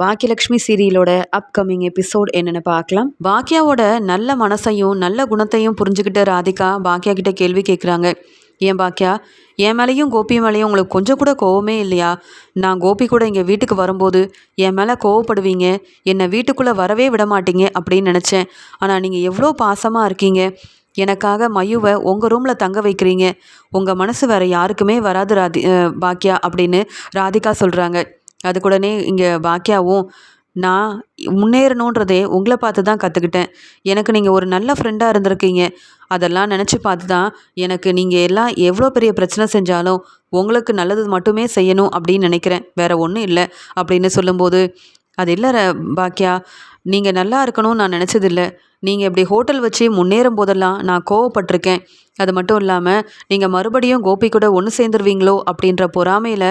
Baakiyalakshmi சீரியலோட upcoming episode என்னென்னு பார்க்கலாம். பாக்கியாவோட நல்ல மனசையும் நல்ல குணத்தையும் புரிஞ்சுக்கிட்ட ராதிகா பாக்கியா கிட்ட கேள்வி கேட்குறாங்க ஏன் பாக்கியா என் மேலேயும் கோபி மேலேயும் உங்களுக்கு கொஞ்சம் கூட கோவமே இல்லையா? நான் கோபி கூட இங்கே வீட்டுக்கு வரும்போது என் மேலே கோவப்படுவீங்க. என்னை வீட்டுக்குள்ளே வரவே விட மாட்டீங்க அப்படின்னு நினச்சேன். ஆனால் நீங்கள் எவ்வளோ பாசமாக இருக்கீங்க. எனக்காக மயுவை உங்கள் ரூமில் தங்க வைக்கிறீங்க. உங்கள் மனசு வேறு யாருக்குமே வராது ராதி பாக்கியா அப்படின்னு ராதிகா சொல்கிறாங்க அதுக்குடனே இங்கே பாக்கியாவும் நான் முன்னேறணுன்றதே உங்களை பார்த்து தான் கற்றுக்கிட்டேன் எனக்கு நீங்கள் ஒரு நல்ல ஃப்ரெண்டாக இருந்திருக்கீங்க. அதெல்லாம் நினச்சி பார்த்து தான் எனக்கு நீங்கள் எல்லாம் எவ்வளோ பெரிய பிரச்சனை செஞ்சாலும் உங்களுக்கு நல்லது மட்டுமே செய்யணும் அப்படின்னு நினைக்கிறேன். வேற ஒன்றும் இல்லை. அப்படின்னு சொல்லும்போது அது இல்லை பாக்கியா நீங்கள் நல்லா இருக்கணும்னு நான் நினச்சதில்ல. நீங்கள் இப்படி ஹோட்டல் வச்சு முன்னேறும் போதெல்லாம் நான் கோவப்பட்டிருக்கேன். அது மட்டும் இல்லாமல் நீங்கள் மறுபடியும் கோபி கூட ஒன்று சேர்ந்துருவீங்களோ அப்படின்ற பொறாமையில்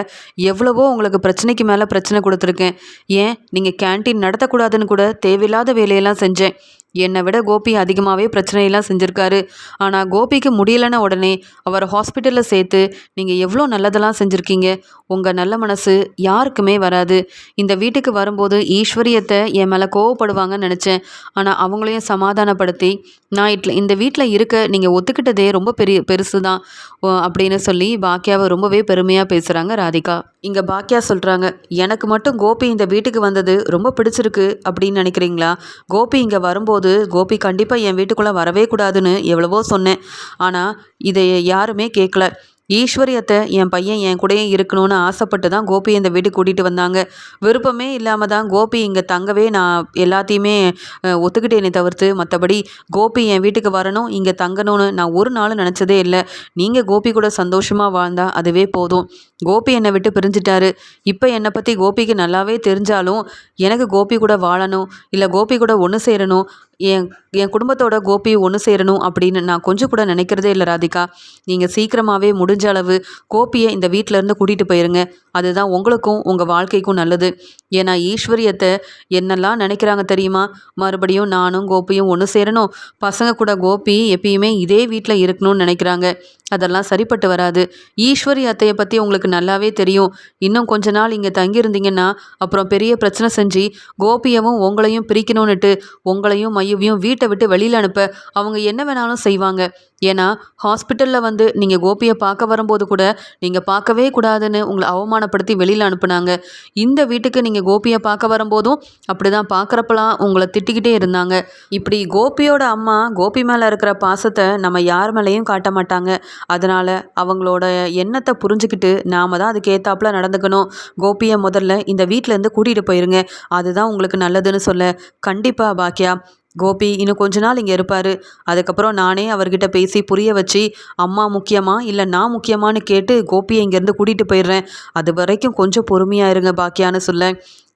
எவ்வளவோ உங்களுக்கு பிரச்சனைக்கு மேலே பிரச்சனை கொடுத்துருக்கேன். ஏன்? நீங்கள் கேண்டீன் நடத்தக்கூடாதுன்னு கூட தேவையில்லாத வேலையெல்லாம் செஞ்சேன். என்னை விட கோபி அதிகமாகவே பிரச்சனையெல்லாம் செஞ்சுருக்காரு. ஆனால் கோபிக்கு முடியலைன்னா உடனே அவரை ஹாஸ்பிட்டலில் சேர்த்து நீங்கள் எவ்வளோ நல்லதெல்லாம் செஞ்சுருக்கீங்க? உங்கள் நல்ல மனசு யாருக்குமே வராது. இந்த வீட்டுக்கு வரும்போது ஈஸ்வரியத்தை என் மேலே கோவப்படுவாங்கன்னு நினச்சேன். ஆனால் அவங்களையும் சமாதானப்படுத்தி நான் இட்ல இந்த வீட்டில் இருக்க நீங்கள் ஒத்துக்கிட்டதே ரொம்ப பெரிய பெருசு தான் அப்படின்னு சொல்லி பாக்கியாவை ரொம்பவே பெருமையாக பேசுகிறாங்க ராதிகா. இங்கே பாக்கியா சொல்கிறாங்க எனக்கு மட்டும் கோபி இந்த வீட்டுக்கு வந்தது ரொம்ப பிடிச்சிருக்கு அப்படின்னு நினைக்கிறீங்களா? கோபி இங்கே வரும்போது கோபி கண்டிப்பாக என் வீட்டுக்குள்ளே வரவே கூடாதுன்னு எவ்வளவோ சொன்னேன். ஆனால் இதை யாருமே கேட்கல ஈஸ்வரியத்தை என் பையன் என் கூடயே இருக்கணும்னு ஆசைப்பட்டு தான் கோபி இந்த வீட்டுக்கு கூட்டிகிட்டு வந்தாங்க. விருப்பமே இல்லாமல் தான் கோபி இங்கே தங்கவே நான் எல்லாத்தையுமே ஒத்துக்கிட்டேனே தவிர்த்து. மற்றபடி கோபி என் வீட்டுக்கு வரணும் இங்கே தங்கணும்னு நான் ஒரு நாள் நினச்சதே இல்லை. நீங்கள் கோபி கூட சந்தோஷமாக வாழ்ந்தால் அதுவே போதும். கோபி என்னை விட்டு பிரிஞ்சிட்டாரு. இப்போ என்னை பற்றி கோபிக்கு நல்லாவே தெரிஞ்சாலும் எனக்கு கோபி கூட வாழணும் இல்லை கோபி கூட ஒன்று சேரணும் என் என் குடும்பத்தோட கோபி ஒன்று சேரணும் அப்படின்னு நான் கொஞ்சம் கூட நினைக்கிறதே இல்லை ராதிகா. நீங்கள் சீக்கிரமாகவே முடிஞ்ச அளவு கோபியை இந்த வீட்டிலேருந்து இருந்து கூட்டிகிட்டு போயிருங்க. அதுதான் உங்களுக்கும் உங்கள் வாழ்க்கைக்கும் நல்லது. ஏன்னா ஈஸ்வரியத்தை என்னெல்லாம் நினைக்கிறாங்க தெரியுமா? மறுபடியும் நானும் கோபியும் ஒன்று சேரணும். பசங்க கூட கோபி எப்பயுமே இதே வீட்டில் இருக்கணும்னு நினைக்கிறாங்க. அதெல்லாம் சரிப்பட்டு வராது. ஈஸ்வரி அத்தையை பற்றி உங்களுக்கு நல்லாவே தெரியும். இன்னும் கொஞ்ச நாள் இங்கே தங்கியிருந்தீங்கன்னா அப்புறம் பெரிய பிரச்சனை செஞ்சு கோபியவும் உங்களையும் பிரிக்கணும்னுட்டு உங்களையும் மையவையும் வீட்டை விட்டு வெளியில் அனுப்ப அவங்க என்ன வேணாலும் செய்வாங்க. ஏன்னா ஹாஸ்பிட்டலில் வந்து நீங்கள் கோபியை பார்க்க வரும்போது கூட நீங்கள் பார்க்கவே கூடாதுன்னு உங்களை அவமானப்படுத்தி வெளியில் அனுப்புனாங்க. இந்த வீட்டுக்கு நீங்கள் கோபியை பார்க்க வரும்போதும் அப்படி தான் பார்க்குறப்பெல்லாம் உங்களை திட்டிக்கிட்டே இருந்தாங்க. இப்படி கோபியோட அம்மா கோபி மேலே இருக்கிற பாசத்தை நம்ம யார் மேலேயும் காட்ட மாட்டாங்க. அதனால் அவங்களோட எண்ணத்தை புரிஞ்சுக்கிட்டு நாம் தான் அதுக்கு நடந்துக்கணும். கோபியை முதல்ல இந்த வீட்டிலேருந்து கூட்டிகிட்டு போயிருங்க. அதுதான் உங்களுக்கு நல்லதுன்னு சொல்ல. கண்டிப்பாக பாக்கியா கோபி இன்னும் கொஞ்ச நாள் இங்கே இருப்பார். அதுக்கப்புறம் நானே அவர்கிட்ட பேசி புரிய வச்சு அம்மா முக்கியமா இல்லை நான் முக்கியமான்னு கேட்டு கோபியை இங்கேருந்து கூட்டிகிட்டு போயிடுறேன். அது வரைக்கும் கொஞ்சம் பொறுமையாக இருங்க பாக்கியான்னு சொல்ல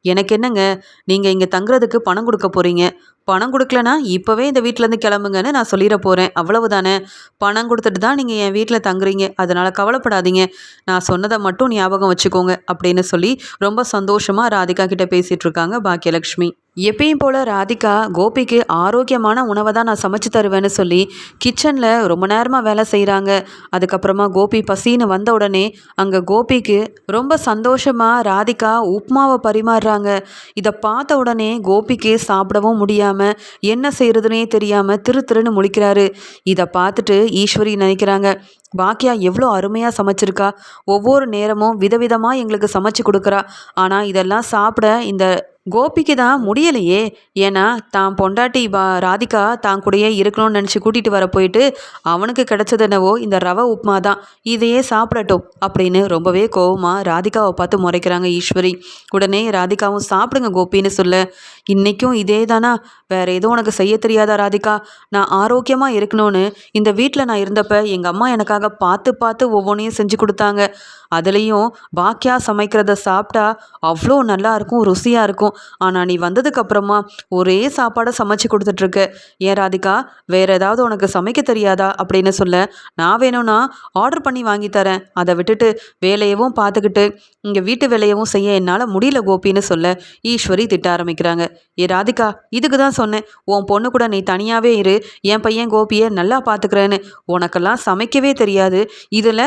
எனக்கு என்னங்க நீங்கள் இங்கே தங்குறதுக்கு பணம் கொடுக்க போகிறீங்க பணம் கொடுக்கலனா இப்போவே இந்த வீட்டிலேருந்து கிளம்புங்கன்னு நான் சொல்லிட போகிறேன் அவ்வளவு தானே பணம் கொடுத்துட்டு தான் நீங்கள் என் வீட்டில் தங்குறீங்க. அதனால் கவலைப்படாதீங்க. நான் சொன்னதை மட்டும் ஞாபகம் வச்சுக்கோங்க அப்படின்னு சொல்லி ரொம்ப சந்தோஷமாக ராதிகா கிட்டே பேசிகிட்டு இருக்காங்க பாக்கியலக்ஷ்மி. எப்பயும் போல் ராதிகா கோபிக்கு ஆரோக்கியமான உணவை தான் நான் சமைச்சு தருவேன்னு சொல்லி கிச்சனில் ரொம்ப நேரமாக வேலை செய்கிறாங்க அதுக்கப்புறமா கோபி பசின்னு வந்த உடனே அங்கே கோபிக்கு ரொம்ப சந்தோஷமாக ராதிகா உப்மாவை பரிமாறுறாங்க. இதை பார்த்த உடனே கோபிக்கு சாப்பிடவும் முடியாமல் என்ன செய்கிறதுனே தெரியாமல் திரு திருன்னு முழிக்கிறாரு. இதை பார்த்துட்டு ஈஸ்வரி நினைக்கிறாங்க பாக்கியா எவ்வளோ அருமையாக சமைச்சிருக்கா. ஒவ்வொரு நேரமும் விதவிதமாக எங்களுக்கு சமைச்சு கொடுக்குறா. ஆனால் இதெல்லாம் சாப்பிட இந்த கோபிக்கு தான் முடியலையே. ஏன்னா தான் பொண்டாட்டி பா ராதிகா தான் கூடயே இருக்கணும்னு நினச்சி கூட்டிகிட்டு வர போயிட்டு அவனுக்கு கிடைச்சது என்னவோ இந்த ரவை உப்புமா தான். இதையே சாப்பிடட்டும் அப்படின்னு ரொம்பவே கோவமாக ராதிகாவை பார்த்து முறைக்கிறாங்க ஈஸ்வரி. உடனே ராதிகாவும் சாப்பிடுங்க கோபின்னு சொல்ல இன்றைக்கும் இதே தானா? வேற எதுவும் உனக்கு செய்ய தெரியாதா ராதிகா? நான் ஆரோக்கியமாக இருக்கணும்னு இந்த வீட்டில் நான் இருந்தப்ப எங்கள் அம்மா எனக்காக பார்த்து பார்த்து ஒவ்வொன்றையும் செஞ்சு கொடுத்தாங்க. அதுலேயும் பாக்கியா சமைக்கிறத சாப்பிட்டா அவ்வளோ நல்லா இருக்கும் ருசியாக இருக்கும். ஆனால் நீ வந்ததுக்கு அப்புறமா ஒரே சாப்பாடை சமைச்சு கொடுத்துட்ருக்க. ஏன் ராதிகா வேற ஏதாவது உனக்கு சமைக்க தெரியாதா? அப்படின்னு சொல்ல நான் வேணும்னா ஆர்டர் பண்ணி வாங்கி தரேன். அதை விட்டுட்டு வேலையவும் பார்த்துக்கிட்டு இங்கே வீட்டு வேலையவும் செய்ய என்னால் முடியல கோபின்னு சொல்ல ஈஸ்வரி திட்ட ஆரம்பிக்கிறாங்க. ஏ ராதிகா இதுக்கு தான் சொன்னேன். உன் பொண்ணு கூட நீ தனியாகவே இரு. என் பையன் கோபியை நல்லா பார்த்துக்கிறேன்னு. உனக்கெல்லாம் சமைக்கவே தெரியாது. இதில்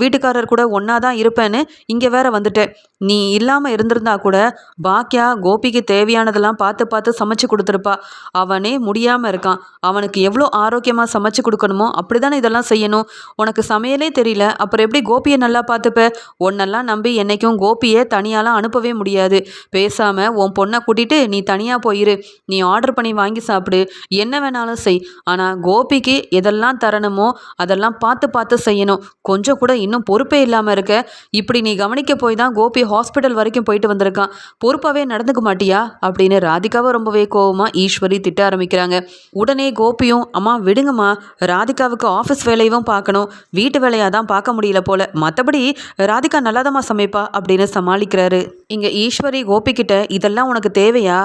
வீட்டுக்காரர் கூட ஒன்றா தான் இருப்பேன்னு இங்கே வேற வந்துட்டேன். நீ இல்லாமல் இருந்திருந்தா கூட பாக்கியா கோபிக்கு தேவையானதெல்லாம் பார்த்து பார்த்து சமைச்சு கொடுத்துருப்பா. அவனே முடியாமல் இருக்கான். அவனுக்கு எவ்வளோ ஆரோக்கியமாக சமைச்சு கொடுக்கணுமோ அப்படி தானே இதெல்லாம் செய்யணும். உனக்கு சமையலே தெரியல. அப்புறம் எப்படி கோபியை நல்லா பார்த்துப்ப? உன்னெல்லாம் நம்பி என்னைக்கும் கோபியை தனியாலாம் அனுப்பவே முடியாது. பேசாமல் உன் பொண்ணை கூட்டிட்டு நீ தனியாக போயிரு. நீ ஆர்டர் பண்ணி வாங்கி சாப்பிடு. என்ன வேணாலும் செய். ஆனால் கோபிக்கு எதெல்லாம் தரணுமோ அதெல்லாம் பார்த்து பார்த்து செய்யணும். கொஞ்சம் கூட இன்னும் பொறுப்பே இல்லாமல் இருக்க. இப்படி நீ கவனிக்க போய் தான் கோபி ஹாஸ்பிட்டல் வரைக்கும் போயிட்டு வந்திருக்கான். பொறுப்பாகவே நடந்துக்க மாட்டியா? அப்படின்னு ராதிகாவை ரொம்பவே கோவமாக ஈஸ்வரி திட்ட ஆரம்பிக்கிறாங்க. உடனே கோபியும் அம்மா விடுங்கம்மா. ராதிகாவுக்கு ஆஃபீஸ் வேலையும் பார்க்கணும். வீட்டு வேலையாக தான் பார்க்க முடியல போல. மற்றபடி ராதிகா நல்லாதம்மா சமைப்பா அப்படின்னு சமாளிக்கிறாரு. இங்கே ஈஸ்வரி கோபிக்கிட்ட இதெல்லாம் உனக்கு தேவையா?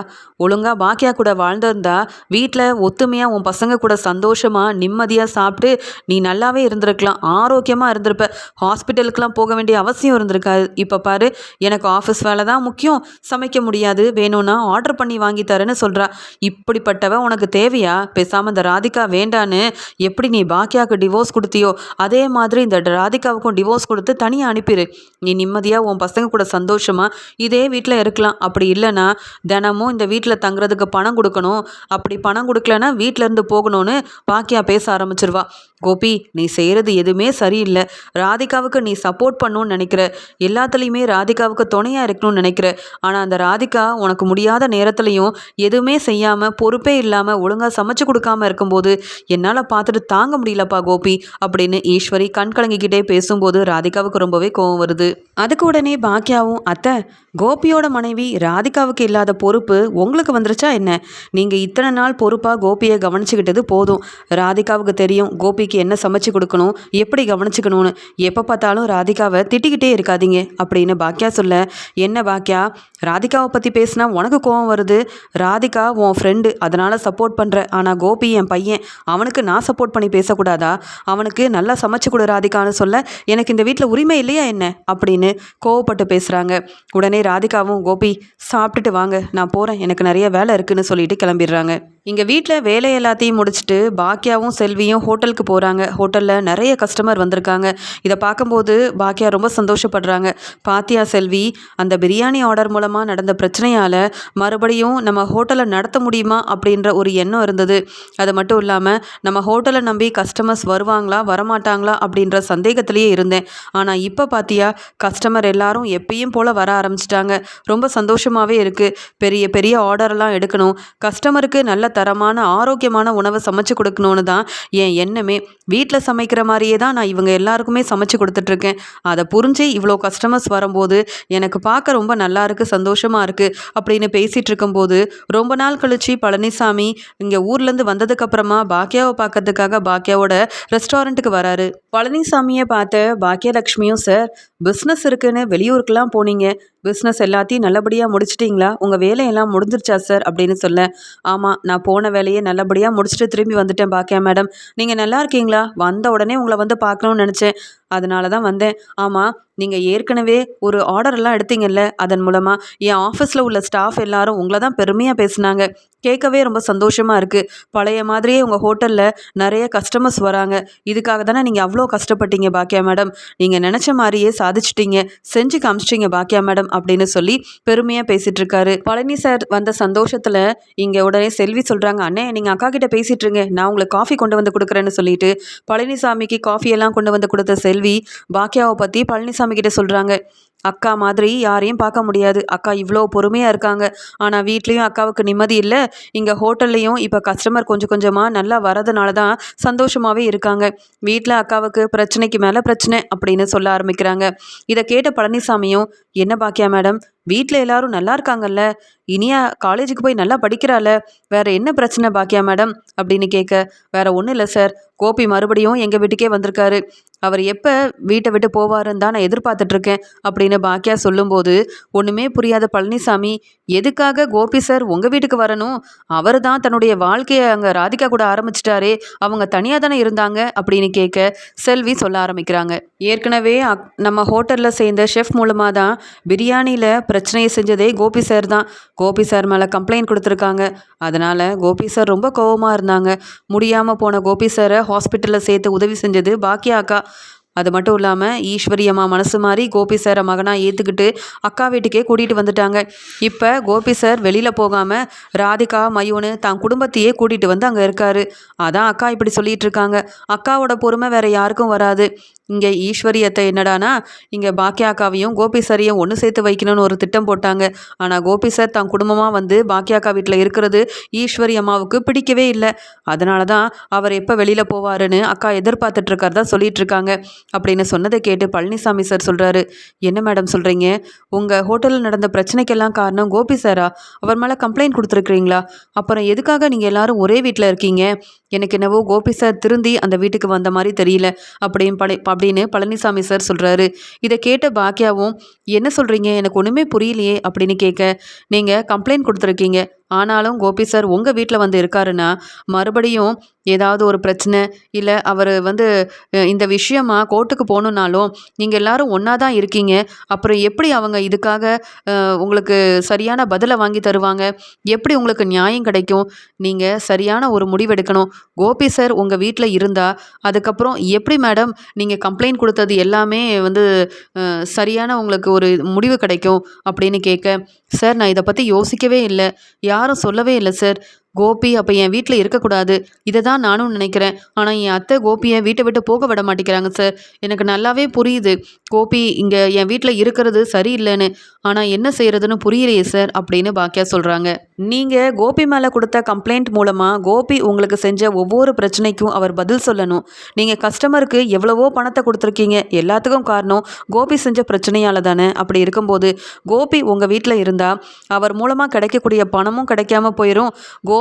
ஒழுங்காக பாக்கியா கூட வாழ்ந்திருந்தா வீட்டில் ஒத்துமையாக உன் பசங்க கூட சந்தோஷமாக நிம்மதியாக சாப்பிட்டு நீ நல்லாவே இருந்திருக்கலாம். ஆரோக்கியமாக இருந்திருப்ப. ஹாஸ்பிட்டலுக்கெலாம் போக வேண்டிய அவசியம் இருந்திருக்காது. இப்போ பாரு எனக்கு ஆஃபீஸ் வேலை தான் முக்கியம். சமைக்க முடியாது. வேணும்னா ஆர்டர் பண்ணி வாங்கி தரேன்னு சொல்கிறா இப்படிப்பட்டவ உனக்கு தேவையா? பேசாமல் இந்த ராதிகா வேண்டான்னு. எப்படி நீ பாக்கியாவுக்கு டிவோர்ஸ் கொடுத்தியோ? அதே மாதிரி இந்த ராதிகாவுக்கும் டிவோர்ஸ் கொடுத்து தனியாக அனுப்பிடு நீ நிம்மதியாக உன் பசங்க கூட சந்தோஷமாக இதே வீட்டில் இருக்கலாம். அப்படி இல்லைன்னா தினமும் இந்த வீட்டில் தங்குறதுக்கு பணம் கொடுக்கணும். அப்படி பணம் கொடுக்கலன்னா வீட்டிலேருந்து போகணும்னு பாக்கியா பேச ஆரம்பிச்சிருவா. கோபி நீ செய்கிறது எதுவுமே சரியில்லை. ராதிகாவுக்கு நீ சப்போர்ட் பண்ணணும்னு நினைக்கிற. எல்லாத்துலேயுமே ராதிகாவுக்கு துணையாக இருக்கணும்னு நினைக்கிற. ஆனால் அந்த ராதிகா உனக்கு முடியாத நேரத்துலையும் எதுவுமே செய்யாமல் பொறுப்பே இல்லாமல் ஒழுங்காக சமைச்சு கொடுக்காம இருக்கும்போது என்னால் பார்த்துட்டு தாங்க முடியலப்பா கோபி அப்படின்னு ஈஸ்வரி கண் கலங்கிக்கிட்டே பேசும்போது ராதிகாவுக்கு ரொம்பவே கோவம் வருது. அதுக்கு உடனே பாக்கியாவும் அத்தை கோபியோட மனைவி ராதிகாவுக்கு இல்லாத பொறுப்பு உங்களுக்கு வந்துருச்சா என்ன? நீங்கள் இத்தனை நாள் பொறுப்பாக கோபியை கவனிச்சுக்கிட்டது போதும். ராதிகாவுக்கு தெரியும் கோபி கோபிக்கு என்ன சமைச்சு கொடுக்கணும்? எப்படி கவனிச்சுக்கணும்னு? எப்போ பார்த்தாலும் ராதிகாவை திட்டிக்கிட்டே இருக்காதீங்க அப்படின்னு பாக்கியா சொல்ல. என்ன பாக்கியா ராதிகாவை பற்றி பேசினா உனக்கு கோவம் வருது. ராதிகா உன் ஃப்ரெண்டு அதனால் சப்போர்ட் பண்ணுற ஆனால் கோபி என் பையன் அவனுக்கு நான் சப்போர்ட் பண்ணி பேசக்கூடாதா? அவனுக்கு நல்லா சமைச்சு கொடு ராதிகான்னு சொல்ல எனக்கு இந்த வீட்டில் உரிமை இல்லையா என்ன? அப்படின்னு கோவப்பட்டு பேசுகிறாங்க உடனே ராதிகாவும் கோபி சாப்பிட்டுட்டு வாங்க. நான் போகிறேன் எனக்கு நிறைய வேலை இருக்குன்னு சொல்லிட்டு கிளம்பிடுறாங்க. இங்கே வீட்டில் வேலை எல்லாத்தையும் முடிச்சுட்டு பாக்கியாவும் செல்வியும் ஹோட்டலுக்கு போகிறாங்க ஹோட்டலில் நிறைய கஸ்டமர் வந்திருக்காங்க. இதை பார்க்கும்போது பாக்கியா ரொம்ப சந்தோஷப்படுறாங்க. பாத்தியா செல்வி அந்த பிரியாணி ஆர்டர் மூலமாக நடந்த பிரச்சனையால் மறுபடியும் நம்ம ஹோட்டலை நடத்த முடியுமா அப்படின்ற ஒரு எண்ணம் இருந்தது. அது மட்டும் இல்லாமல் நம்ம ஹோட்டலை நம்பி கஸ்டமர்ஸ் வருவாங்களா வரமாட்டாங்களா அப்படின்ற சந்தேகத்திலேயே இருந்தேன். ஆனால் இப்போ பார்த்தியா கஸ்டமர் எல்லாரும் எப்பயும் போல் வர ஆரம்பிச்சிட்டாங்க. ரொம்ப சந்தோஷமாகவே இருக்குது பெரிய பெரிய ஆர்டரெல்லாம் எடுக்கணும். கஸ்டமருக்கு நல்ல தரமான ஆரோக்கியமான உணவை சமைச்சு கொடுக்கணுன்னு தான் என் எண்ணமே. வீட்டில் சமைக்கிற மாதிரியே தான் நான் இவங்க எல்லாருக்குமே சமைச்சு கொடுத்துட்ருக்கேன். அதை புரிஞ்சு இவ்வளோ கஸ்டமர்ஸ் வரும்போது எனக்கு பார்க்க ரொம்ப நல்லா இருக்குது சந்தோஷமாக இருக்குது அப்படின்னு பேசிகிட்டு இருக்கும்போது ரொம்ப நாள் கழிச்சு பழனிசாமி இங்கே ஊர்லேருந்து வந்ததுக்கப்புறமா பாக்கியாவை பார்க்கறதுக்காக பாக்கியாவோட ரெஸ்டாரண்ட்டுக்கு வராரு. பழனிசாமியை பார்த்த பாக்கியலக்ஷ்மியும் சார் பிஸ்னஸ் இருக்குன்னு வெளியூருக்கெல்லாம் போனீங்க. பிஸ்னஸ் எல்லாத்தையும் நல்லபடியாக முடிச்சிட்டிங்களா? உங்கள் வேலையெல்லாம் முடிஞ்சிருச்சா சார் அப்படின்னு சொல்ல. ஆமாம் நான் போன வேலையை நல்லபடியாக முடிச்சுட்டு திரும்பி வந்துட்டேன் பாக்கியா மேடம் நீங்கள் நல்லா இருக்கீங்களா? வந்த உடனே உங்களை வந்து பார்க்கணும்னு நினச்சேன். அதனால தான் வந்தேன். ஆமாம் நீங்கள் ஏற்கனவே ஒரு ஆர்டர்லாம் எடுத்தீங்கல்ல அதன் மூலமாக என் ஆஃபீஸில் உள்ள ஸ்டாஃப் எல்லாரும் உங்களை தான் பெருமையாக பேசுனாங்க. கேட்கவே ரொம்ப சந்தோஷமாக இருக்குது பழைய மாதிரியே உங்கள் ஹோட்டலில் நிறைய கஸ்டமர்ஸ் வராங்க. இதுக்காக தானே நீங்கள் அவ்வளோ கஷ்டப்பட்டீங்க பாக்கியா மேடம்? நீங்கள் நினச்ச மாதிரியே சாதிச்சிட்டீங்க. செஞ்சு காமிச்சிட்டிங்க பாக்கியா மேடம் அப்படின்னு சொல்லி பெருமையாக பேசிகிட்டு இருக்காரு. பழனி சார் வந்த சந்தோஷத்தில் இங்கே உடனே செல்வி சொல்கிறாங்க அண்ணே நீங்கள் அக்கா கிட்ட பேசிகிட்டுருங்க நான் உங்களுக்கு காஃபி கொண்டு வந்து கொடுக்குறேன்னு சொல்லிட்டு. பழனிசாமிக்கு காஃபியெல்லாம் கொண்டு வந்து கொடுத்த செல்வி பாக்கியாவை பற்றி பழனிசாமி கிட்ட சொல்கிறாங்க அக்கா மாதிரி யாரையும் பார்க்க முடியாது. அக்கா இவ்வளோ பொறுமையாக இருக்காங்க. ஆனால் வீட்லேயும் அக்காவுக்கு நிம்மதி இல்லை. இங்கே ஹோட்டல்லையும் இப்போ கஸ்டமர் கொஞ்சம் கொஞ்சமாக நல்லா வரதுனால தான் சந்தோஷமாகவே இருக்காங்க. வீட்டில் அக்காவுக்கு பிரச்சனைக்கு மேலே பிரச்சனை அப்படின்னு சொல்ல ஆரம்பிக்கிறாங்க. இதை கேட்ட பழனிசாமியும் என்ன பாக்கியா மேடம்? வீட்டில் எல்லாரும் நல்லா இருக்காங்கல்ல? இனியா காலேஜுக்கு போய் நல்லா படிக்கிறாள்? வேற என்ன பிரச்சனை பாக்கியா மேடம்? அப்படின்னு கேட்க வேற ஒன்றும் இல்லை சார். கோபி மறுபடியும் எங்கள் வீட்டுக்கே வந்திருக்காரு. அவர் எப்போ வீட்டை விட்டு போவாருன்னு தான் நான் எதிர்பார்த்துட்ருக்கேன் அப்படின்னு பாக்கியா சொல்லும்போது ஒன்றுமே புரியாத பழனிசாமி எதுக்காக கோபி சார் உங்கள் வீட்டுக்கு வரணும்? அவர் தான் தன்னுடைய வாழ்க்கையை அங்கே ராதிகா கூட ஆரம்பிச்சிட்டாரே அவங்க தனியாக தானே இருந்தாங்க? அப்படின்னு கேட்க செல்வி சொல்ல ஆரம்பிக்கிறாங்க. ஏற்கனவே அக் நம்ம ஹோட்டலில் சேர்ந்த ஷெஃப் மூலமாக தான் பிரியாணியில் பிரச்சனையை செஞ்சதே கோபி சார் தான். கோபி சார் மேலே கம்ப்ளைண்ட் கொடுத்துருக்காங்க. அதனால் கோபி சார் ரொம்ப கோவமாக இருந்தாங்க. முடியாமல் போன கோபி சாரை ஹாஸ்பிட்டலில் சேர்த்து உதவி செஞ்சது பாக்கியா அக்கா. அது மட்டும் இல்லாமல் ஈஸ்வரி அம்மா மனசு மாதிரி கோபி சாரை மகனாக ஏற்றுக்கிட்டு அக்கா வீட்டுக்கே கூட்டிகிட்டு வந்துட்டாங்க. இப்போ கோபி சார் வெளியில் போகாமல் ராதிகா மயூனு தான் குடும்பத்தையே கூட்டிகிட்டு வந்து அங்கே இருக்காரு. அதான் அக்கா இப்படி சொல்லிகிட்டு இருக்காங்க. அக்காவோட பொறுமை வேறு யாருக்கும் வராது. இங்கே ஈஸ்வரியத்தை என்னடானா இங்கே பாக்கியாக்காவையும் கோபி சாரையும் ஒன்று சேர்த்து வைக்கணும்னு ஒரு திட்டம் போட்டாங்க. ஆனால் கோபி சார் தான் குடும்பமாக வந்து பாக்கியாக்கா வீட்டில் இருக்கிறது ஈஸ்வரி அம்மாவுக்கு பிடிக்கவே இல்லை. அதனால தான் அவர் எப்போ வெளியில் போவாருன்னு அக்கா எதிர்பார்த்துட்ருக்காரு தான் சொல்லிகிட்ருக்காங்க அப்படின்னு சொன்னதை கேட்டு பழனிசாமி சார் சொல்கிறாரு என்ன மேடம் சொல்கிறீங்க உங்கள் ஹோட்டலில் நடந்த பிரச்சனைக்கெல்லாம் காரணம் கோபி சாரா அவர் மேலே கம்ப்ளைண்ட் கொடுத்துருக்குறீங்களா? அப்புறம் எதுக்காக நீங்கள் எல்லாரும் ஒரே வீட்டில் இருக்கீங்க? எனக்கு என்னவோ கோபி சார் திருந்தி அந்த வீட்டுக்கு வந்த மாதிரி தெரியல அப்படின்னு பழை அப்படின்னு பழனிசாமி சார் சொல்கிறாரு இதை கேட்ட பாக்கியாவும் என்ன சொல்கிறீங்க எனக்கு ஒன்றுமே புரியலையே அப்படின்னு கேட்க நீங்கள் கம்ப்ளைண்ட் கொடுத்துருக்கீங்க. ஆனாலும் கோபி சார் உங்கள் வீட்டில் வந்து இருக்காருன்னா மறுபடியும் ஏதாவது ஒரு பிரச்சனை இல்லை அவர் வந்து இந்த விஷயமா கோர்ட்டுக்கு போகணுன்னாலும் நீங்கள் எல்லாரும் ஒன்றா தான் இருக்கீங்க. அப்புறம் எப்படி அவங்க இதுக்காக உங்களுக்கு சரியான பதிலை வாங்கி தருவாங்க? எப்படி உங்களுக்கு நியாயம் கிடைக்கும்? நீங்கள் சரியான ஒரு முடிவெடுக்கணும். கோபி சார் உங்கள் வீட்டில் இருந்தால் அதுக்கப்புறம் எப்படி மேடம் நீங்கள் கம்ப்ளைண்ட் கொடுத்தது எல்லாமே வந்து சரியான உங்களுக்கு ஒரு முடிவு கிடைக்கும் அப்படின்னு கேட்க சார் நான் இதை பற்றி யோசிக்கவே இல்லை. யாரும் சொல்லவே இல்லை சார் கோபி அப்போ என் வீட்டில் இருக்கக்கூடாது. இதை தான் நானும் நினைக்கிறேன். ஆனால் என் அத்தை கோபியை வீட்டை விட்டு போக விட மாட்டேங்கிறாங்க சார் எனக்கு நல்லாவே புரியுது. கோபி இங்கே என் வீட்டில் இருக்கிறது சரியில்லைன்னு. ஆனால் என்ன செய்கிறதுன்னு புரியலையே சார் அப்படின்னு பாக்கியா சொல்கிறாங்க நீங்கள் கோபி மேலே கொடுத்த கம்ப்ளைண்ட் மூலமாக கோபி உங்களுக்கு செஞ்ச ஒவ்வொரு பிரச்சனைக்கும் அவர் பதில் சொல்லணும். நீங்கள் கஸ்டமருக்கு எவ்வளவோ பணத்தை கொடுத்துருக்கீங்க. எல்லாத்துக்கும் காரணம் கோபி செஞ்ச பிரச்சனையால் தானே. அப்படி இருக்கும்போது கோபி உங்கள் வீட்டில் இருந்தால் அவர் மூலமாக கிடைக்கக்கூடிய பணமும் கிடைக்காம போயிடும்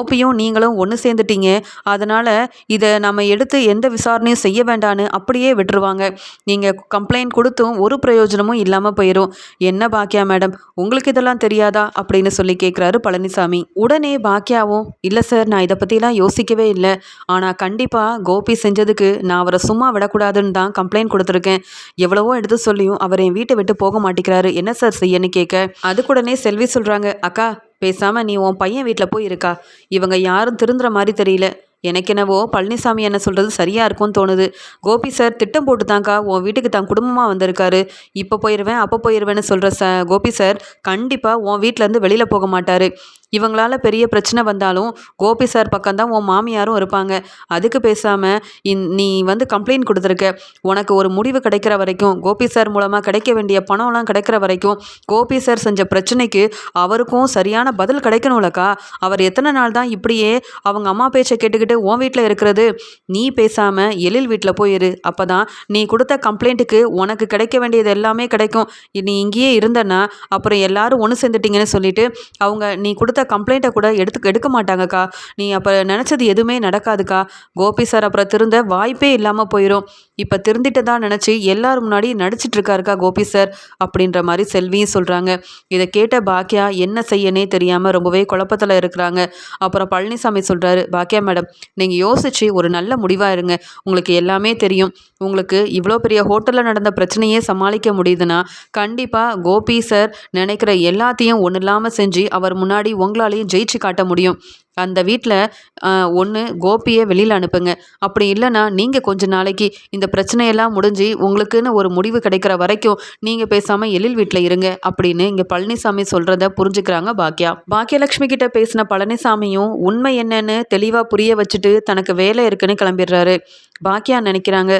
கோபியும் நீங்களும் ஒன்று சேர்ந்துட்டீங்க. அதனால் இதை நம்ம எடுத்து எந்த விசாரணையும் செய்ய வேண்டான்னு அப்படியே விட்டுருவாங்க. நீங்கள் கம்ப்ளைண்ட் கொடுத்தும் ஒரு பிரயோஜனமும் இல்லாமல் போயிடும் என்ன பாக்கியா மேடம் உங்களுக்கு இதெல்லாம் தெரியாதா? அப்படின்னு சொல்லி கேட்குறாரு பழனிசாமி. உடனே பாக்கியாவும் இல்லை சார் நான் இதை பற்றிலாம் யோசிக்கவே இல்லை. ஆனால் கண்டிப்பாக கோபி செஞ்சதுக்கு நான் அவரை சும்மா விடக்கூடாதுன்னு தான் கம்ப்ளைண்ட் கொடுத்துருக்கேன். எவ்வளவோ எடுத்து சொல்லியும் அவர் என் வீட்டை விட்டு போக மாட்டேங்கிறாரு. என்ன சார் செய்யன்னு கேட்க அதுக்குடனே செல்வி சொல்கிறாங்க அக்கா பேசாமல் நீ உன் பையன் வீட்டில் போய் இருக்கா? இவங்க யாரும் திருந்துற மாதிரி தெரியல. எனக்கு என்னவோ பழனிசாமி என்ன சொல்கிறது சரியாக இருக்கும்னு தோணுது. கோபி சார் திட்டம் போட்டு தாங்க்கா உன் வீட்டுக்கு தான் குடும்பமாக வந்திருக்காரு. இப்போ போயிடுவேன் அப்போ போயிடுவேன்னு சொல்கிற ச கோபி சார் கண்டிப்பாக உன் வீட்டிலேருந்து வெளியில் போக மாட்டார். இவங்களால பெரிய பிரச்சனை வந்தாலும் கோபி சார் பக்கம்தான் உன் மாமியாரும் இருப்பாங்க. அதுக்கு பேசாமல் இந் நீ வந்து கம்ப்ளைண்ட் கொடுத்துருக்க. உனக்கு ஒரு முடிவு கிடைக்கிற வரைக்கும் கோபி சார் மூலமாக கிடைக்க வேண்டிய பணம்லாம் கிடைக்கிற வரைக்கும் கோபி சார் செஞ்ச பிரச்சனைக்கு அவருக்கும் சரியான பதில் கிடைக்கணும்லக்கா. அவர் எத்தனை நாள் தான் இப்படியே அவங்க அம்மா பேச்சை கேட்டுக்கிட்டு உன் வீட்டில் இருக்கிறது? நீ பேசாமல் எழில் வீட்டில் போயிரு அப்போ தான் நீ கொடுத்த கம்ப்ளைண்ட்டுக்கு உனக்கு கிடைக்க வேண்டியது எல்லாமே கிடைக்கும். நீ இங்கேயே இருந்தன்னா அப்புறம் எல்லாரும் ஒன்று சேர்ந்துட்டீங்கன்னு சொல்லிட்டு அவங்க நீ கொடுத்த கம்ப்ளைண்ட்டை கூட எடுத்து எடுக்க மாட்டாங்கக்கா. நீ அப்போ நினச்சது எதுவுமே நடக்காதுக்கா. கோபி சார் அப்புறம் திருந்த வாய்ப்பே இல்லாமல் போயிடும் இப்போ திருந்திட்டு தான் நினச்சி எல்லாரும் முன்னாடி நடிச்சிட்டு இருக்காருக்கா கோபி சார் அப்படின்ற மாதிரி செல்வியும் சொல்கிறாங்க இதை கேட்ட பாக்கியா என்ன செய்யனே தெரியாமல் ரொம்பவே குழப்பத்தில் இருக்கிறாங்க. அப்புறம் பழனிசாமி சொல்கிறாரு பாக்கியா மேடம் நீங்கள் யோசிச்சு ஒரு நல்ல முடிவாக இருங்க. உங்களுக்கு எல்லாமே தெரியும். உங்களுக்கு இவ்வளோ பெரிய ஹோட்டலில் நடந்த பிரச்சனையே சமாளிக்க முடியுதுன்னா கண்டிப்பாக கோபி சார் நினைக்கிற எல்லாத்தையும் ஒன்றும் இல்லாமல் செஞ்சு அவர் முன்னாடி உங்களாலையும் ஜெயிச்சு காட்ட முடியும். அந்த வீட்டில் ஒன்று கோபியை வெளியில் அனுப்புங்க. அப்படி இல்லைன்னா நீங்கள் கொஞ்ச நாளைக்கு இந்த பிரச்சனையெல்லாம் முடிஞ்சு உங்களுக்குன்னு ஒரு முடிவு கிடைக்கிற வரைக்கும் நீங்கள் பேசாமல் எழில் வீட்டில் இருங்க அப்படின்னு இங்கே பழனிசாமி சொல்கிறத புரிஞ்சுக்கிறாங்க பாக்கியா பாக்கியலட்சுமி கிட்ட பேசின பழனிசாமியும் உண்மை என்னன்னு தெளிவாக புரிய வச்சுட்டு தனக்கு வேலை இருக்குன்னு கிளம்பிடுறாரு. பாக்கியா நினைக்கிறாங்க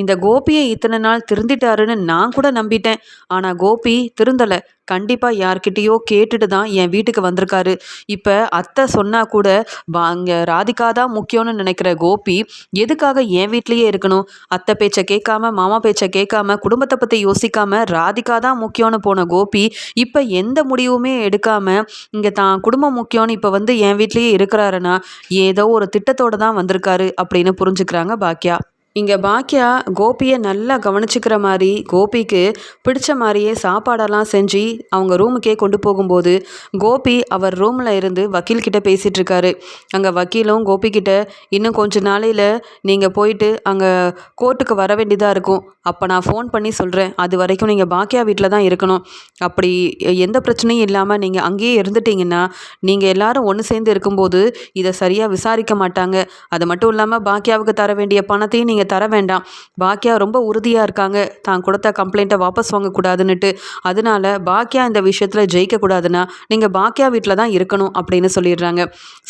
இந்த கோபியை இத்தனை நாள் திருந்திட்டாருன்னு நான் கூட நம்பிட்டேன். ஆனால் கோபி திருந்தலை. கண்டிப்பாக யார்கிட்டயோ கேட்டுட்டு தான் என் வீட்டுக்கு வந்திருக்காரு. இப்போ அத்தை சொன்னால் கூட வாங்க ராதிகா தான் முக்கியம்னு நினைக்கிற கோபி எதுக்காக என் வீட்லேயே இருக்கணும்? அத்தை பேச்சை கேட்காம மாமா பேச்சை கேட்காம குடும்பத்தை பற்றி யோசிக்காம ராதிகா தான் முக்கியம்னு போன கோபி இப்போ எந்த முடிவுமே எடுக்காம இங்கே தான் குடும்பம் முக்கியம்னு இப்போ வந்து என் வீட்லேயே இருக்கிறாருன்னா ஏதோ ஒரு திட்டத்தோட தான் வந்திருக்காரு அப்படின்னு புரிஞ்சுக்கிறாங்க பாக்கியா இங்கே பாக்கியா கோபியை நல்லா கவனிச்சுக்கிற மாதிரி கோபிக்கு பிடிச்ச மாதிரியே சாப்பாடெல்லாம் செஞ்சு அவங்க ரூமுக்கே கொண்டு போகும்போது கோபி அவர் ரூமில் இருந்து வக்கீல்கிட்ட பேசிகிட்டு இருக்காரு அங்கே வக்கீலும் கோபிக்கிட்ட இன்னும் கொஞ்ச நாளையில் நீங்கள் போயிட்டு அங்கே கோர்ட்டுக்கு வர வேண்டியதாக இருக்கும். அப்போ நான் ஃபோன் பண்ணி சொல்கிறேன் அது வரைக்கும் நீங்கள் பாக்கியா வீட்டில் தான் இருக்கணும். அப்படி எந்த பிரச்சனையும் இல்லாமல் நீங்கள் அங்கேயே இருந்துட்டீங்கன்னா நீங்கள் எல்லாரும் ஒன்று சேர்ந்து இருக்கும்போது இதை சரியாக விசாரிக்க மாட்டாங்க. அது மட்டும் இல்லாமல் பாக்கியாவுக்கு தர வேண்டிய பணத்தையும் நீங்கள் நீங்கள் தர வேண்டாம். பாக்கியா ரொம்ப உறுதியாக இருக்காங்க. தான் கொடுத்த கம்ப்ளைண்ட்டை வாபஸ் வாங்கக்கூடாதுன்னுட்டு. அதனால பாக்கியா இந்த விஷயத்தில் ஜெயிக்கக்கூடாதுன்னா நீங்கள் பாக்கியா வீட்டில் தான் இருக்கணும் அப்படின்னு சொல்லிடுறாங்க.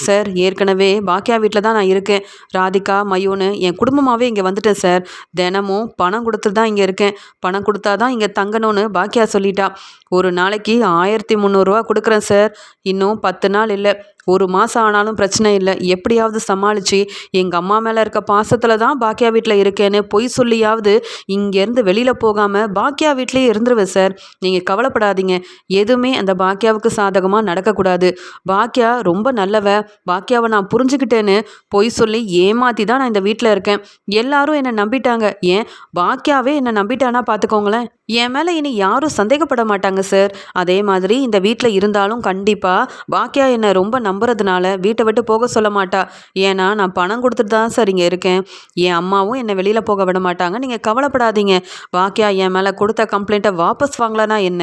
சார் ஏற்கனவே பாக்கியா வீட்டில் தான் நான் இருக்கேன். ராதிகா மயூன்னு என் குடும்பமாகவே இங்கே வந்துட்டேன் சார். தினமும் பணம் கொடுத்து தான் இங்கே இருக்கேன். பணம் கொடுத்தா தான் இங்கே தங்கணும்னு பாக்கியா சொல்லிட்டா. ஒரு நாளைக்கு ஆயிரத்தி முந்நூறுரூவா கொடுக்குறேன் சார். இன்னும் பத்து நாள் இல்லை. ஒரு மாதம் ஆனாலும் பிரச்சனை இல்லை. எப்படியாவது சமாளித்து எங்கள் அம்மா மேலே இருக்க பாசத்தில் தான் பாக்கியா வீட்டில் இருக்கேன்னு பொய் சொல்லியாவது இங்கேருந்து வெளியில் போகாமல் பாக்கியா வீட்லேயே இருந்துருவேன் சார். நீங்கள் கவலைப்படாதீங்க. எதுவுமே அந்த பாக்கியாவுக்கு சாதகமாக நடக்கக்கூடாது. பாக்கியா ரொம்ப நல்லவ. பாக்கியாவை நான் புரிஞ்சுக்கிட்டேன்னு பொய் சொல்லி ஏமாற்றி தான் நான் இந்த வீட்டில் இருக்கேன். எல்லாரும் என்னை நம்பிட்டாங்க. ஏன்? பாக்கியாவே என்னை நம்பிட்டானா பார்த்துக்கோங்களேன் என் மேலே இனி யாரும் சந்தேகப்பட மாட்டாங்க சார். அதே மாதிரி இந்த வீட்டில் இருந்தாலும் கண்டிப்பாக பாக்கியா என்னை ரொம்ப நம்புறதுனால வீட்டை விட்டு போக சொல்ல மாட்டா. ஏன்னா நான் பணம் கொடுத்துட்டு தான் சார் இங்கே இருக்கேன். என் அம்மாவும் என்னை வெளியில் போக விட மாட்டாங்க. நீங்கள் கவலைப்படாதீங்க. வாக்கியா என் மேலே கொடுத்த கம்ப்ளைண்ட்டை வாபஸ் வாங்கலனா என்ன?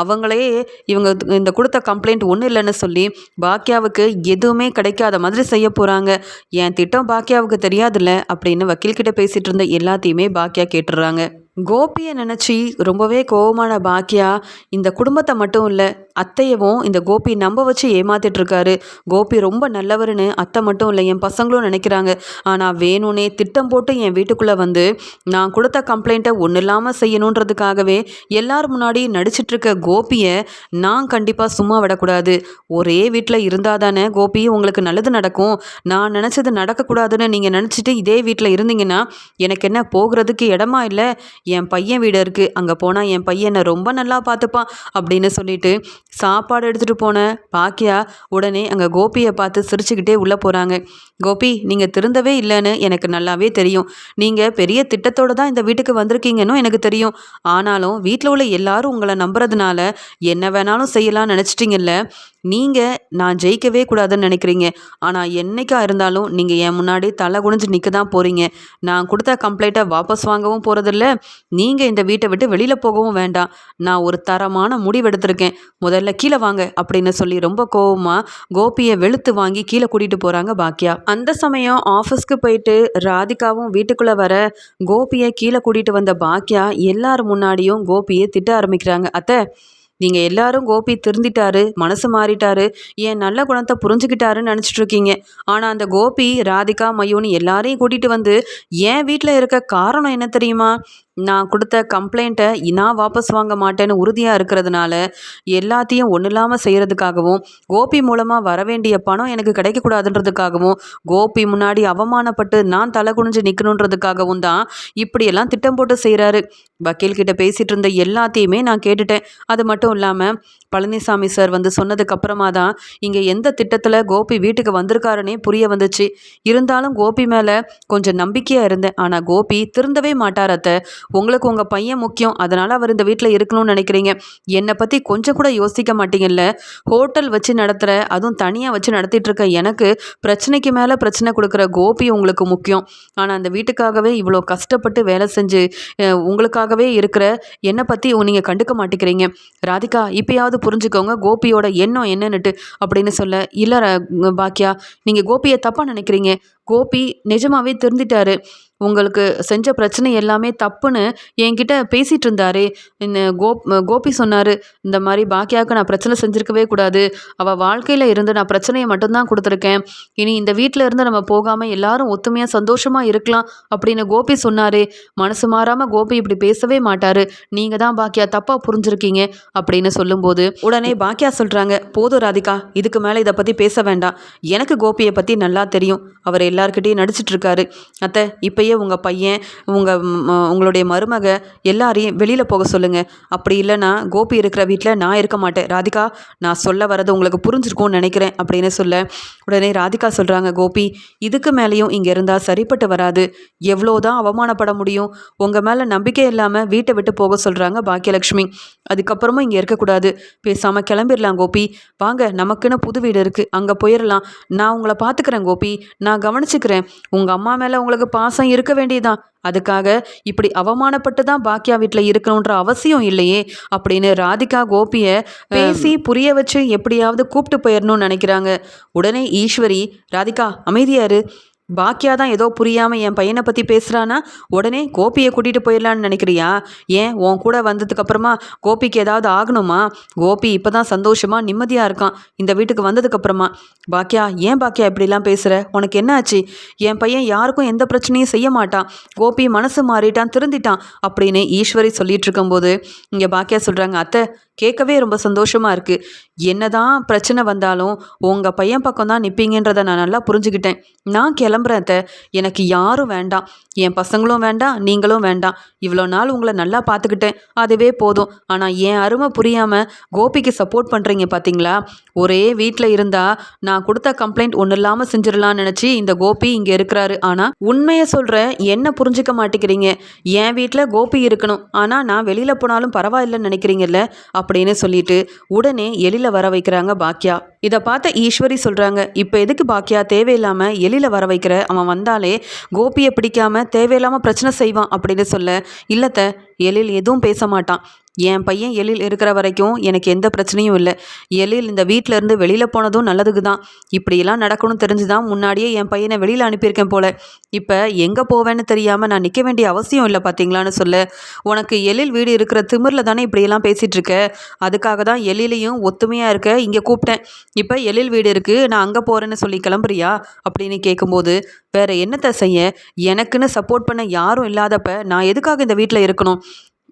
அவங்களே இவங்க இந்த கொடுத்த கம்ப்ளைண்ட் ஒன்றும் இல்லைன்னு சொல்லி பாக்கியாவுக்கு எதுவுமே கிடைக்காத மாதிரி செய்ய போகிறாங்க என் திட்டம் பாக்கியாவுக்கு தெரியாதுல்ல? அப்படின்னு வக்கீல்கிட்ட பேசிகிட்டு இருந்த எல்லாத்தையுமே பாக்கியா கேட்டுடுறாங்க. கோபியை நினச்சி ரொம்பவே கோவமான பாக்கியா இந்த குடும்பத்தை மட்டும் இல்லை அத்தையவும் இந்த கோபி நம்ப வச்சு ஏமாத்திட்டுருக்காரு. கோபி ரொம்ப நல்லவர்னு அத்தை மட்டும் இல்லை என் பசங்களும் நினைக்கிறாங்க. ஆனால் வேணும்னே திட்டம் போட்டு என் வீட்டுக்குள்ளே வந்து நான் கொடுத்த கம்ப்ளைண்ட்டை ஒன்றும் இல்லாமல் செய்யணுன்றதுக்காகவே எல்லார் முன்னாடி நடிச்சிட்ருக்க கோபியை நான் கண்டிப்பாக சும்மா விடக்கூடாது. ஒரே வீட்டில் இருந்தால் தானே கோபி உங்களுக்கு நல்லது நடக்கும். நான் நினச்சது நடக்கக்கூடாதுன்னு நீங்கள் நினச்சிட்டு இதே வீட்டில் இருந்தீங்கன்னா எனக்கு என்ன போகிறதுக்கு இடமா இல்லை? என் பையன் வீடு இருக்குது அங்கே போனால் என் பையனை ரொம்ப நல்லா பார்த்துப்பான் அப்படின்னு சொல்லிட்டு சாப்பாடு எடுத்துகிட்டு போன பாக்கியா உடனே அங்கே கோபியை பார்த்து சிரிச்சுக்கிட்டே உள்ளே போகிறாங்க கோபி நீங்கள் திருந்தவே இல்லைன்னு எனக்கு நல்லாவே தெரியும். நீங்கள் பெரிய திட்டத்தோடு தான் இந்த வீட்டுக்கு வந்திருக்கீங்கன்னு எனக்கு தெரியும். ஆனாலும் வீட்டில் உள்ள எல்லாரும் உங்களை நம்புறதுனால என்ன வேணாலும் செய்யலாம்னு நினச்சிட்டிங்கல்ல. நீங்கள் நான் ஜெயிக்கவே கூடாதுன்னு நினைக்கிறீங்க. ஆனால் என்னைக்கா இருந்தாலும் நீங்கள் என் முன்னாடி தலை குனிஞ்சு நிற்க தான் போகிறீங்க நான் கொடுத்த கம்ப்ளைண்ட்டை வாபஸ் வாங்கவும் போகிறதில்ல நீங்கள் இந்த வீட்டை விட்டு வெளியில் போகவும் வேண்டாம். நான் ஒரு தரமான முடிவெடுத்திருக்கேன். முதல்ல கீழே வாங்க அப்படின்னு சொல்லி ரொம்ப கோவமாக கோபியை வெளுத்து வாங்கி கீழே கூட்டிகிட்டு போகிறாங்க பாக்கியா அந்த சமயம் ஆஃபீஸ்க்கு போயிட்டு ராதிகாவும் வீட்டுக்குள்ளே வர கோபியை கீழே கூட்டிகிட்டு வந்த பாக்கியா எல்லார் முன்னாடியும் கோபியை திட்ட ஆரம்பிக்கிறாங்க. அத்தை நீங்கள் எல்லாரும் கோபி திருந்திட்டாரு மனசு மாறிட்டாரு என் நல்ல குணத்தை புரிஞ்சுக்கிட்டாருன்னு நினச்சிட்டு இருக்கீங்க ஆனால் அந்த கோபி ராதிகா மயூன்னு எல்லாரையும் கூட்டிகிட்டு வந்து என் வீட்டில் இருக்க காரணம் என்ன தெரியுமா? நான் கொடுத்த கம்ப்ளைண்ட்டை நான் வாபஸ் வாங்க மாட்டேன்னு உறுதியாக இருக்கிறதுனால எல்லாத்தையும் ஒன்றும் இல்லாமல் செய்கிறதுக்காகவும் கோபி மூலமாக வர வேண்டிய பணம் எனக்கு கிடைக்கக்கூடாதுன்றதுக்காகவும் கோபி முன்னாடி அவமானப்பட்டு நான் தலை குனிஞ்சு நிற்கணுன்றதுக்காகவும் தான் இப்படியெல்லாம் திட்டம் போட்டு செய்கிறாரு வக்கீல்கிட்ட பேசிகிட்டு இருந்த எல்லாத்தையுமே நான் கேட்டுட்டேன். அது மட்டும் இல்லாமல் பழனிசாமி சார் வந்து சொன்னதுக்கப்புறமா தான் இங்கே எந்த திட்டத்தில் கோபி வீட்டுக்கு வந்திருக்காருன்னே புரிய வந்துச்சு. இருந்தாலும் கோபி மேலே கொஞ்சம் நம்பிக்கையாக இருந்தேன். ஆனால் கோபி திருந்தவே மாட்டாரத்தை உங்களுக்கு உங்கள் பையன் முக்கியம். அதனால் அவர் இந்த வீட்டில் இருக்கணும்னு நினைக்கிறீங்க. என்னை பற்றி கொஞ்சம் கூட யோசிக்க மாட்டீங்கல்ல. ஹோட்டல் வச்சு நடத்துகிற அதுவும் தனியாக வச்சு நடத்திட்டு இருக்க எனக்கு பிரச்சனைக்கு மேலே பிரச்சனை கொடுக்குற கோபி உங்களுக்கு முக்கியம். ஆனால் அந்த வீட்டுக்காகவே இவ்வளோ கஷ்டப்பட்டு வேலை செஞ்சு உங்களுக்காகவே இருக்கிற என்னை பற்றி நீங்கள் கண்டுக்க மாட்டேங்கிறீங்க. ராதிகா இப்பயாவது புரிஞ்சுக்கோங்க கோபியோட எண்ணம் என்னன்னுட்டு அப்படின்னு சொல்ல இல்லை பாக்கியா நீங்கள் கோபியை தப்பாக நினைக்கிறீங்க. கோபி நிஜமாவே திருந்திட்டாரு. உங்களுக்கு செஞ்ச பிரச்சனை எல்லாமே தப்புன்னு என்கிட்ட பேசிகிட்டு இருந்தாரே. இந்த கோப் கோபி சொன்னார் இந்த மாதிரி பாக்கியாவுக்கு நான் பிரச்சனை செஞ்சுருக்கவே கூடாது. அவள் வாழ்க்கையில் இருந்து நான் பிரச்சனையை மட்டும்தான் கொடுத்துருக்கேன். இனி இந்த வீட்டில் இருந்து நம்ம போகாமல் எல்லாரும் ஒத்துமையாக சந்தோஷமாக இருக்கலாம் அப்படின்னு கோபி சொன்னாரே. மனசு மாறாமல் கோபி இப்படி பேசவே மாட்டார். நீங்கள் தான் பாக்கியா தப்பாக புரிஞ்சிருக்கீங்க அப்படின்னு சொல்லும்போது உடனே பாக்கியா சொல்கிறாங்க போதும் ராதிகா இதுக்கு மேலே இதை பற்றி பேச வேண்டாம். எனக்கு கோபியை பற்றி நல்லா தெரியும். அவர் எல்லாருக்கிட்டையும் நடிச்சிட்ருக்காரு அத்தை இப்போ இப்போயே உங்கள் பையன் உங்கள் உங்களுடைய மருமக எல்லாரையும் வெளியில் போக சொல்லுங்கள் அப்படி இல்லைன்னா கோபி இருக்கிற வீட்டில் நான் இருக்க மாட்டேன். ராதிகா நான் சொல்ல வரது உங்களுக்கு புரிஞ்சிருக்கும்னு நினைக்கிறேன் அப்படின்னு சொல்ல உடனே ராதிகா சொல்கிறாங்க கோபி இதுக்கு மேலேயும் இங்கே இருந்தால் சரிப்பட்டு வராது. எவ்வளோ தான் அவமானப்பட முடியும். உங்கள் மேலே நம்பிக்கை இல்லாமல் வீட்டை விட்டு போக சொல்கிறாங்க பாக்கியலக்ஷ்மி அதுக்கப்புறமும் இங்கே இருக்கக்கூடாது. பேசாமல் கிளம்பிடலாம் கோபி. வாங்க நமக்குன்னு புது வீடு இருக்குது அங்கே போயிடலாம் நான் உங்களை பார்த்துக்கிறேன் கோபி. நான் கவனிச்சுக்கிறேன். உங்கள் அம்மா மேலே உங்களுக்கு பாசம் இருக்க வேண்டியதான் அதுக்காக இப்படி அவமானப்பட்டு தான் பாக்கியா வீட்டில் இருக்கணுன்ற அவசியம் இல்லையே அப்படின்னு ராதிகா கோபியை பேசி புரிய வச்சு எப்படியாவது கூப்பிட்டு போயிடணும்னு நினைக்கிறாங்க. உடனே ஈஸ்வரி ராதிகா அமைதியாரு பாக்கியா தான் ஏதோ புரியாமல் என் பையனை பற்றி பேசுகிறானா உடனே கோபியை கூட்டிகிட்டு போயிடலான்னு நினைக்கிறியா? ஏன் உன் கூட வந்ததுக்கப்புறமா கோபிக்கு ஏதாவது ஆகணுமா? கோபி இப்போ தான் சந்தோஷமாக நிம்மதியாக இருக்கான். இந்த வீட்டுக்கு வந்ததுக்கப்புறமா பாக்கியா ஏன் பாக்கியா இப்படிலாம் பேசுகிற உனக்கு என்ன ஆச்சு என் பையன் யாருக்கும் எந்த பிரச்சனையும் செய்ய மாட்டான். கோபி மனசு மாறிட்டான் திருந்திட்டான் அப்படின்னு ஈஸ்வரி சொல்லிட்டு இருக்கும்போது இங்கே பாக்கியா சொல்கிறாங்க அத்தை கேட்கவே ரொம்ப சந்தோஷமாக இருக்குது என்னதான் பிரச்சனை வந்தாலும் உங்கள் பையன் பக்கம் தான் நிற்பீங்கன்றதை நான் நல்லா புரிஞ்சுக்கிட்டேன். நான் கிளம்புறேன் அத்தை எனக்கு யாரும் வேண்டாம். என் பசங்களும் வேண்டாம் நீங்களும் வேண்டாம். இவ்வளோ நாள் உங்களை நல்லா பார்த்துக்கிட்டேன். அதுவே போதும். ஆனால் என் அருமை புரியாமல் கோபிக்கு சப்போர்ட் பண்ணுறீங்க பார்த்தீங்களா ஒரே வீட்டில் இருந்தால் நான் கொடுத்த கம்ப்ளைண்ட் ஒன்றும் இல்லாமல் செஞ்சிடலாம்னு நினச்சி இந்த கோபி இங்கே இருக்கிறாரு. ஆனால் உண்மையை சொல்கிற என்ன புரிஞ்சுக்க மாட்டேங்கிறீங்க? என் வீட்டில் கோபி இருக்கணும். ஆனால் நான் வெளியில் போனாலும் பரவாயில்லைன்னு நினைக்கிறீங்கல்ல? அப்படின்னு சொல்லிட்டு உடனே எழில வர வைக்கிறாங்க பாக்கியா இதை பார்த்த ஈஸ்வரி சொல்கிறாங்க இப்போ எதுக்கு பாக்கியா? தேவையில்லாமல் எலியில் வர வைக்கிற? அவன் வந்தாலே கோபியை பிடிக்காம தேவையில்லாமல் பிரச்சனை செய்வான் அப்படின்னு சொல்ல இல்லத்த எழில் எதுவும் பேச மாட்டான். என் பையன் எழில் இருக்கிற வரைக்கும் எனக்கு எந்த பிரச்சனையும் இல்லை. எழில் இந்த வீட்டில் இருந்து வெளியில் போனதும் நல்லதுக்கு தான் இப்படியெல்லாம் நடக்கணும்னு தெரிஞ்சு தான் முன்னாடியே என் பையனை வெளியில் அனுப்பியிருக்கேன் போல. இப்போ எங்கே போவேன்னு தெரியாமல் நான் நிற்க வேண்டிய அவசியம் இல்லை பார்த்தீங்களான்னு சொல்ல. உனக்கு எழில் வீடு இருக்கிற திமிரில் தானே இப்படியெல்லாம் பேசிகிட்டு இருக்க? அதுக்காக தான் எழிலையும் ஒத்துமையாக இருக்க இங்கே கூப்பிட்டேன். இப்போ எழில் வீடு இருக்குது நான் அங்கே போகிறேன்னு சொல்லி கிளம்புறியா? அப்படின்னு கேட்கும்போது வேற என்னத்தை செய்ய? எனக்குன்னு சப்போர்ட் பண்ண யாரும் இல்லாதப்ப நான் எதுக்காக இந்த வீட்டில் இருக்கணும்?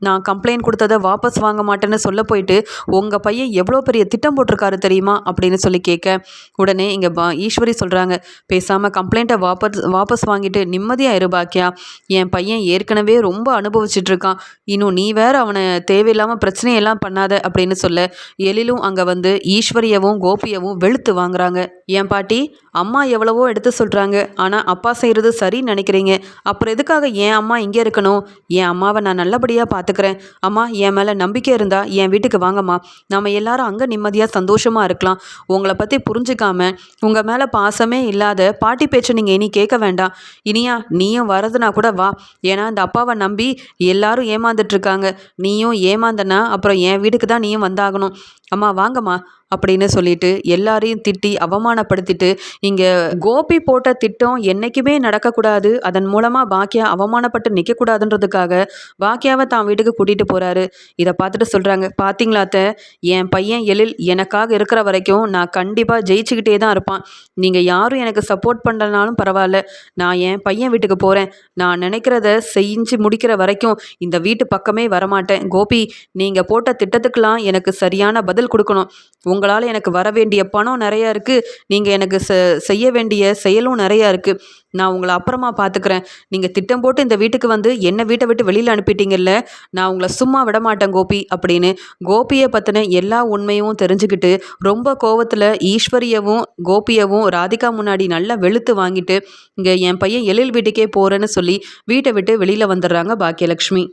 நான் கம்ப்ளைண்ட் கொடுத்ததை வாபஸ் வாங்க மாட்டேன்னு சொல்ல போயிட்டு உங்கள் பையன் எவ்வளோ பெரிய திட்டம் போட்டிருக்காரு தெரியுமா? அப்படின்னு சொல்லி கேட்க உடனே இங்கே பா ஈஸ்வரி சொல்கிறாங்க பேசாமல் கம்ப்ளைண்ட்டை வாபஸ் வாபஸ் வாங்கிட்டு நிம்மதியாக இரு பாக்கியா. என் பையன் ஏற்கனவே ரொம்ப அனுபவிச்சிட்ருக்கான் இன்னும் நீ வேற அவனை தேவையில்லாமல் பிரச்சனையெல்லாம் பண்ணாத. அப்படின்னு சொல்ல எழிலும் அங்கே வந்து ஈஸ்வரியவும் கோபியவும் வெளுத்து வாங்குறாங்க. என் பாட்டி? அம்மா எவ்வளவோ எடுத்து சொல்கிறாங்க ஆனால் அப்பா செய்கிறது சரின்னு நினைக்கிறீங்க. அப்புறம் எதுக்காக என் அம்மா இங்கே இருக்கணும்? என் அம்மாவை நான் நல்லபடியாக பார்த்துக்கிறேன் அம்மா என் மேலே நம்பிக்கை இருந்தால் என் வீட்டுக்கு வாங்கம்மா. நம்ம எல்லாரும் அங்கே நிம்மதியாக சந்தோஷமாக இருக்கலாம். உங்களை பற்றி புரிஞ்சுக்காம உங்கள் மேலே பாசமே இல்லாத பாட்டி பேச்சை நீங்கள் இனி கேட்க வேண்டாம். இனியா நீயும் வரதுனா கூட வா. ஏன்னா இந்த அப்பாவை நம்பி எல்லாரும் ஏமாந்துட்டுருக்காங்க நீயும் ஏமாந்தனா அப்புறம் என் வீட்டுக்கு தான் நீயும் வந்தாகணும். அம்மா வாங்கம்மா. அப்படின்னு சொல்லிட்டு எல்லாரையும் திட்டி அவமானப்படுத்திட்டு இங்கே கோபி போட்ட திட்டம் என்றைக்குமே நடக்கக்கூடாது. அதன் மூலமாக பாக்கியா அவமானப்பட்டு நிற்கக்கூடாதுன்றதுக்காக பாக்கியாவை தான் வீட்டுக்கு கூட்டிகிட்டு போகிறாரு இதை பார்த்துட்டு சொல்கிறாங்க பார்த்தீங்களாத்த என் பையன் எழில் எனக்காக இருக்கிற வரைக்கும் நான் கண்டிப்பாக ஜெயிச்சுக்கிட்டே தான் இருப்பான். நீங்கள் யாரும் எனக்கு சப்போர்ட் பண்ணலனாலும் பரவாயில்ல. நான் என் பையன் வீட்டுக்கு போகிறேன் நான் நினைக்கிறத செஞ்சு முடிக்கிற வரைக்கும் இந்த வீட்டு பக்கமே வரமாட்டேன். கோபி நீங்கள் போட்ட திட்டத்துக்கெலாம் எனக்கு சரியான பதில் கொடுக்கணும். உங்களால் எனக்கு வர வேண்டிய பணம் நிறையா இருக்குது நீங்கள் எனக்கு செ செய்ய வேண்டிய செயலும் நிறையா இருக்குது நான் உங்களை அப்புறமா பார்த்துக்கிறேன் நீங்கள் திட்டம் போட்டு இந்த வீட்டுக்கு வந்து என்னை வீட்டை விட்டு வெளியில் அனுப்பிட்டீங்கல்ல நான் உங்களை சும்மா விட மாட்டேன் கோபி அப்படின்னு கோபியை பற்றின எல்லா உண்மையும் தெரிஞ்சுக்கிட்டு ரொம்ப கோவத்தில் ஈஸ்வரியவும் கோபியவும் ராதிகா முன்னாடி நல்லா வெளுத்து வாங்கிட்டு இங்கே என் பையன் எழில் வீட்டுக்கே போகிறேன்னு சொல்லி வீட்டை விட்டு வெளியில் வந்துடுறாங்க பாக்கியலக்ஷ்மி.